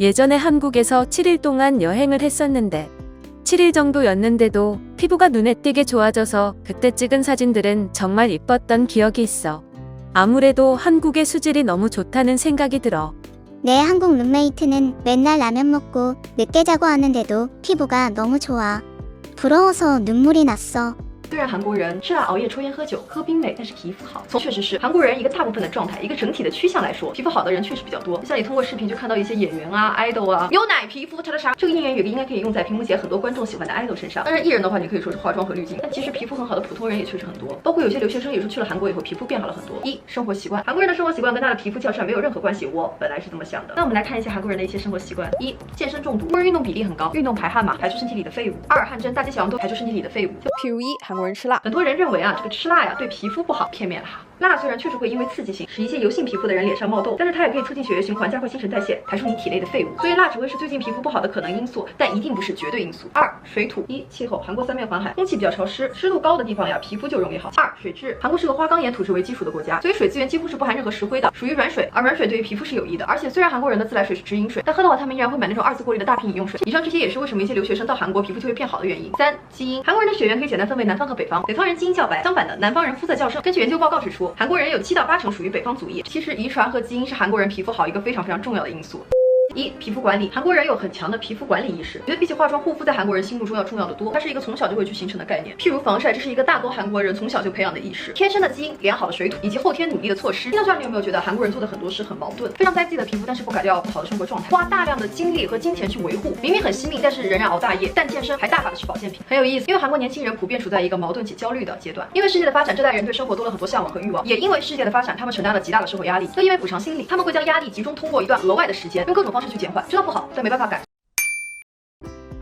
예전에 한국에서 7일 동안 여행을 했었는데 7일 정도였는데도 피부가 눈에 띄게 좋아져서 그때 찍은 사진들은 정말 이뻤던 기억이 있어. 아무래도 한국의 수질이 너무 좋다는 생각이 들어. 내 한국 룸메이트는 맨날 라면 먹고 늦게 자고 하는데도 피부가 너무 좋아. 부러워서 눈물이 났어. 虽然韩国人吃辣、熬夜、抽烟、喝酒、喝冰美，但是皮肤好。从确实是韩国人一个大部分的状态，一个整体的趋向来说，皮肤好的人确实比较多。像你通过视频就看到一些演员啊、idol 啊，牛奶皮肤，叉叉叉。这个应援语应该可以用在屏幕前很多观众喜欢的 idol 身上。当然艺人的话，你可以说是化妆和滤镜，但其实皮肤很好的普通人也确实很多。包括有些留学生也说去了韩国以后皮肤变好了很多。一、生活习惯，韩国人的生活习惯跟他的皮肤较善没有任何关系。我本来是这么想的。那我们来看一下韩国人的一些生活习惯：一、健身中毒，韩国人运动比例很高，运动排汗嘛，排出身体里的废物；二、汗蒸，大街小巷都排出身体里的废物。就譬如一，韩国人吃辣，很多人认为啊，这个吃辣呀对皮肤不好，片面了哈。辣虽然确实会因为刺激性使一些油性皮肤的人脸上冒痘，但是它也可以促进血液循环，加快新陈代谢，排出你体内的废物。所以辣只会是最近皮肤不好的可能因素，但一定不是绝对因素。二、水土一气候，韩国三面环海，空气比较潮湿，湿度高的地方呀，皮肤就容易好。二、水质，韩国是个花岗岩土质为基础的国家，所以水资源几乎是不含任何石灰的，属于软水，而软水对于皮肤是有益的。而且虽然韩国人的自来水是直饮水，但喝的话他们依然会买那种二次过滤的大瓶饮用水。以上这些也是为什么一些留学生到韩国皮肤就会变好的原因。三、基因，韩国人的血缘可以简单分为南方和北方，北方人基因较白，相反的南方人肤色较深。根据研究报告指出，韩国人有七到八成属于北方族裔。其实遗传和基因是韩国人皮肤好一个非常非常重要的因素。一、皮肤管理，韩国人有很强的皮肤管理意识，觉得比起化妆护肤，在韩国人心目中要重要的多。它是一个从小就会去形成的概念。譬如防晒，这是一个大多韩国人从小就培养的意识，天生的基因、良好的水土以及后天努力的措施。听到这儿，你有没有觉得韩国人做的很多事很矛盾？非常在意自己的皮肤，但是不改掉不好的生活状态，花大量的精力和金钱去维护，明明很惜命，但是仍然熬大夜，但健身还大把的吃保健品，很有意思。因为韩国年轻人普遍处在一个矛盾且焦虑的阶段。因为世界的发展，这代人对生活多了很多向往和欲望，也因为世界的发展，他们承担了极大的社会压力。又因为补偿心理，他们会将压力集中通过一段额外的时间，用各种方式去减缓。知道不好，但没办法改。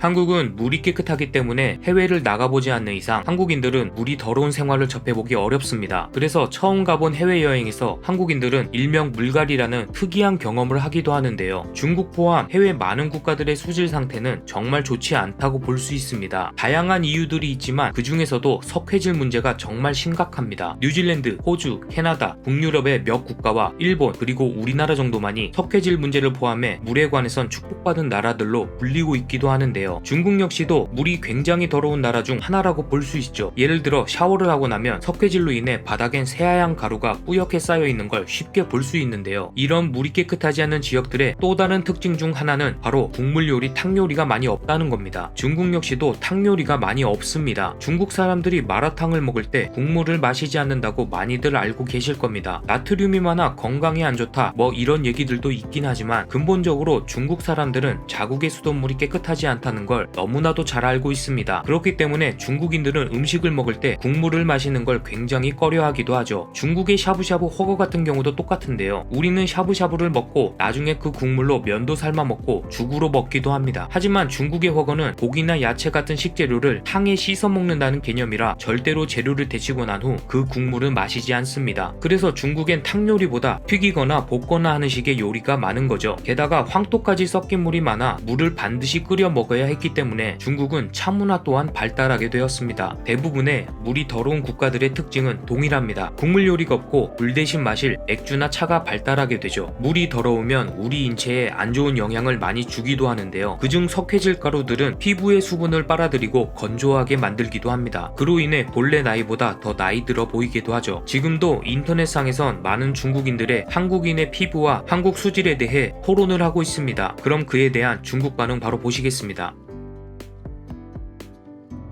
한국은 물이 깨끗하기 때문에 해외를 나가보지 않는 이상 한국인들은 물이 더러운 생활을 접해보기 어렵습니다. 그래서 처음 가본 해외여행에서 한국인들은 일명 물갈이라는 특이한 경험을 하기도 하는데요. 중국 포함 해외 많은 국가들의 수질 상태는 정말 좋지 않다고 볼 수 있습니다. 다양한 이유들이 있지만 그 중에서도 석회질 문제가 정말 심각합니다. 뉴질랜드, 호주, 캐나다, 북유럽의 몇 국가와 일본 그리고 우리나라 정도만이 석회질 문제를 포함해 물에 관해선 축복받은 나라들로 불리고 있기도 하 중국 역시도 물이 굉장히 더러운 나라 중 하나라고 볼 수 있죠. 예를 들어 샤워를 하고 나면 석회질로 인해 바닥엔 새하얀 가루가 뿌옇게 쌓여 있는 걸 쉽게 볼 수 있는데요. 이런 물이 깨끗하지 않은 지역들의 또 다른 특징 중 하나는 바로 국물 요리, 탕 요리가 많이 없다는 겁니다. 중국 역시도 탕 요리가 많이 없습니다. 중국 사람들이 마라탕을 먹을 때 국물을 마시지 않는다고 많이들 알고 계실 겁니다. 나트륨이 많아 건강에 안 좋다 뭐 이런 얘기들도 있긴 하지만 근본적으로 중국 사람들은 자국의 수돗물이 깨끗하지 않다는 걸 너무나도 잘 알고 있습니다. 그렇기 때문에 중국인들은 음식을 먹을 때 국물을 마시는 걸 굉장히 꺼려하기도 하죠. 중국의 샤브샤브 허거 같은 경우도 똑같은데요. 우리는 샤브샤브를 먹고 나중에 그 국물로 면도 삶아 먹고 죽으로 먹기도 합니다. 하지만 중국의 허거는 고기나 야채 같은 식재료를 탕에 씻어 먹는다는 개념이라 절대로 재료를 데치고 난 후 그 국물은 마시지 않습니다. 그래서 중국엔 탕 요리보다 튀기거나 볶거나 하는 식의 요리가 많은 거죠. 게다가 황토까지 섞인 물이 많아 물을 반드시 끓여 먹어야 했기 때문에 중국은 차 문화 또한 발달하게 되었습니다. 대부분의 물이 더러운 국가들의 특징은 동일합니다. 국물 요리가 없고 물 대신 마실 맥주나 차가 발달하게 되죠. 물이 더러우면 우리 인체에 안 좋은 영향을 많이 주기도 하는데요. 그중 석회질 가루들은 피부의 수분을 빨아들이고 건조하게 만들기도 합니다. 그로 인해 본래 나이보다 더 나이 들어 보이기도 하죠. 지금도 인터넷상에선 많은 중국인들의 한국인의 피부와 한국 수질에 대해 토론을 하고 있습니다. 그럼 그에 대한 중국 반응 바로 보시겠습니다.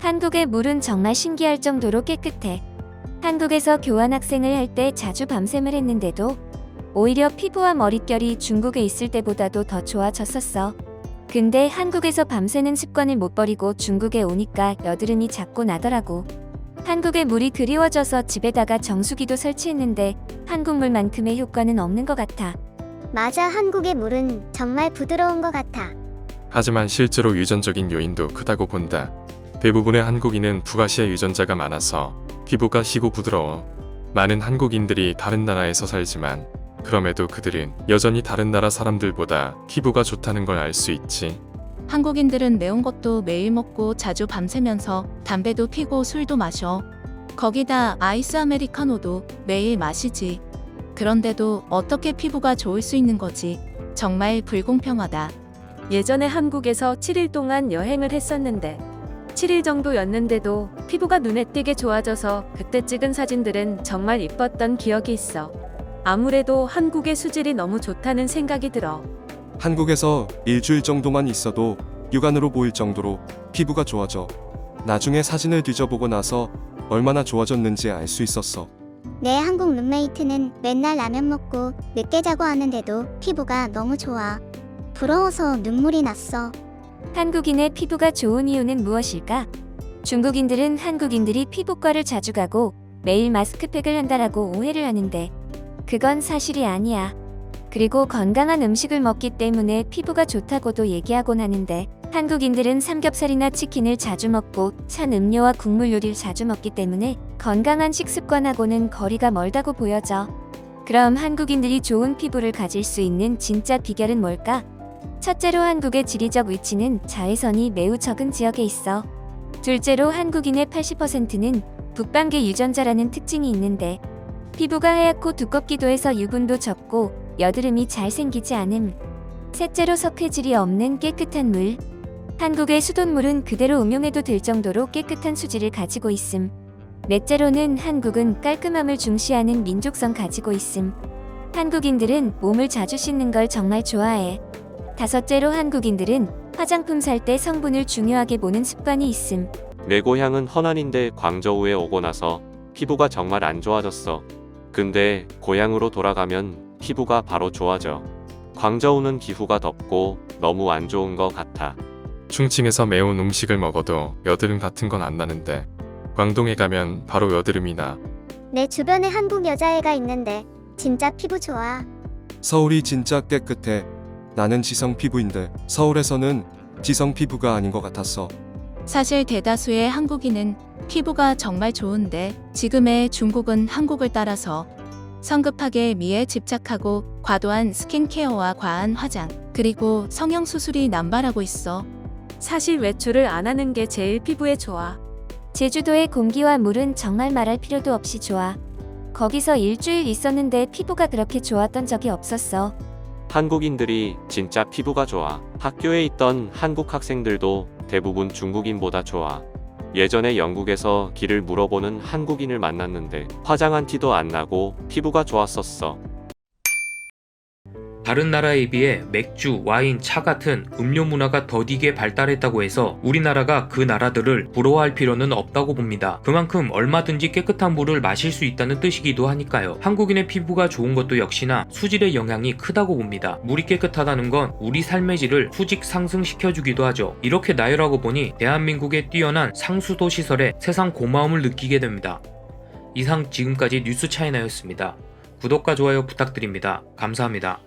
한국의 물은 정말 신기할 정도로 깨끗해. 한국에서 교환학생을 할 때 자주 밤샘을 했는데도 오히려 피부와 머릿결이 중국에 있을 때보다도 더 좋아졌었어. 근데 한국에서 밤새는 습관을 못 버리고 중국에 오니까 여드름이 자꾸 나더라고. 한국의 물이 그리워져서 집에다가 정수기도 설치했는데 한국 물만큼의 효과는 없는 것 같아. 맞아, 한국의 물은 정말 부드러운 것 같아. 하지만 실제로 유전적인 요인도 크다고 본다. 대부분의 한국인은 북아시아 유전자가 많아서 피부가 희고 부드러워. 많은 한국인들이 다른 나라에서 살지만 그럼에도 그들은 여전히 다른 나라 사람들보다 피부가 좋다는 걸 알 수 있지. 한국인들은 매운 것도 매일 먹고 자주 밤새면서 담배도 피고 술도 마셔. 거기다 아이스 아메리카노도 매일 마시지. 그런데도 어떻게 피부가 좋을 수 있는 거지? 정말 불공평하다. 예전에 한국에서 7일 동안 여행을 했었는데 7일 정도였는데도 피부가 눈에 띄게 좋아져서 그때 찍은 사진들은 정말 이뻤던 기억이 있어. 아무래도 한국의 수질이 너무 좋다는 생각이 들어. 한국에서 일주일 정도만 있어도 육안으로 보일 정도로 피부가 좋아져. 나중에 사진을 뒤져보고 나서 얼마나 좋아졌는지 알 수 있었어. 내 한국 룸메이트는 맨날 라면 먹고 늦게 자고 하는데도 피부가 너무 좋아. 부러워서 눈물이 났어. 한국인의 피부가 좋은 이유는 무엇일까? 중국인들은 한국인들이 피부과를 자주 가고 매일 마스크팩을 한다라고 오해를 하는데 그건 사실이 아니야. 그리고 건강한 음식을 먹기 때문에 피부가 좋다고도 얘기하곤 하는데 한국인들은 삼겹살이나 치킨을 자주 먹고 찬 음료와 국물 요리를 자주 먹기 때문에 건강한 식습관하고는 거리가 멀다고 보여져. 그럼 한국인들이 좋은 피부를 가질 수 있는 진짜 비결은 뭘까? 첫째로 한국의 지리적 위치는 자외선이 매우 적은 지역에 있어. 둘째로 한국인의 80%는 북방계 유전자라는 특징이 있는데 피부가 하얗고 두껍기도 해서 유분도 적고 여드름이 잘 생기지 않음. 셋째로 석회질이 없는 깨끗한 물. 한국의 수돗물은 그대로 음용해도 될 정도로 깨끗한 수질을 가지고 있음. 넷째로는 한국은 깔끔함을 중시하는 민족성 가지고 있음. 한국인들은 몸을 자주 씻는 걸 정말 좋아해. 다섯째로 한국인들은 화장품 살 때 성분을 중요하게 보는 습관이 있음. 내 고향은 허난인데 광저우에 오고 나서 피부가 정말 안 좋아졌어. 근데 고향으로 돌아가면 피부가 바로 좋아져. 광저우는 기후가 덥고 너무 안 좋은 것 같아. 충칭에서 매운 음식을 먹어도 여드름 같은 건 안 나는데 광동에 가면 바로 여드름이 나. 내 주변에 한국 여자애가 있는데 진짜 피부 좋아. 서울이 진짜 깨끗해. 나는 지성 피부인데 서울에서는 지성 피부가 아닌 것 같았어. 사실 대다수의 한국인은 피부가 정말 좋은데 지금의 중국은 한국을 따라서 성급하게 미에 집착하고 과도한 스킨케어와 과한 화장 그리고 성형수술이 남발하고 있어. 사실 외출을 안 하는 게 제일 피부에 좋아. 제주도의 공기와 물은 정말 말할 필요도 없이 좋아. 거기서 일주일 있었는데 피부가 그렇게 좋았던 적이 없었어. 한국인들이 진짜 피부가 좋아. 학교에 있던 한국 학생들도 대부분 중국인보다 좋아. 예전에 영국에서 길을 물어보는 한국인을 만났는데 화장한 티도 안 나고 피부가 좋았었어. 다른 나라에 비해 맥주, 와인, 차 같은 음료 문화가 더디게 발달했다고 해서 우리나라가 그 나라들을 부러워할 필요는 없다고 봅니다. 그만큼 얼마든지 깨끗한 물을 마실 수 있다는 뜻이기도 하니까요. 한국인의 피부가 좋은 것도 역시나 수질의 영향이 크다고 봅니다. 물이 깨끗하다는 건 우리 삶의 질을 수직 상승시켜주기도 하죠. 이렇게 나열하고 보니 대한민국의 뛰어난 상수도 시설에 세상 고마움을 느끼게 됩니다. 이상 지금까지 뉴스 차이나였습니다. 구독과 좋아요 부탁드립니다. 감사합니다.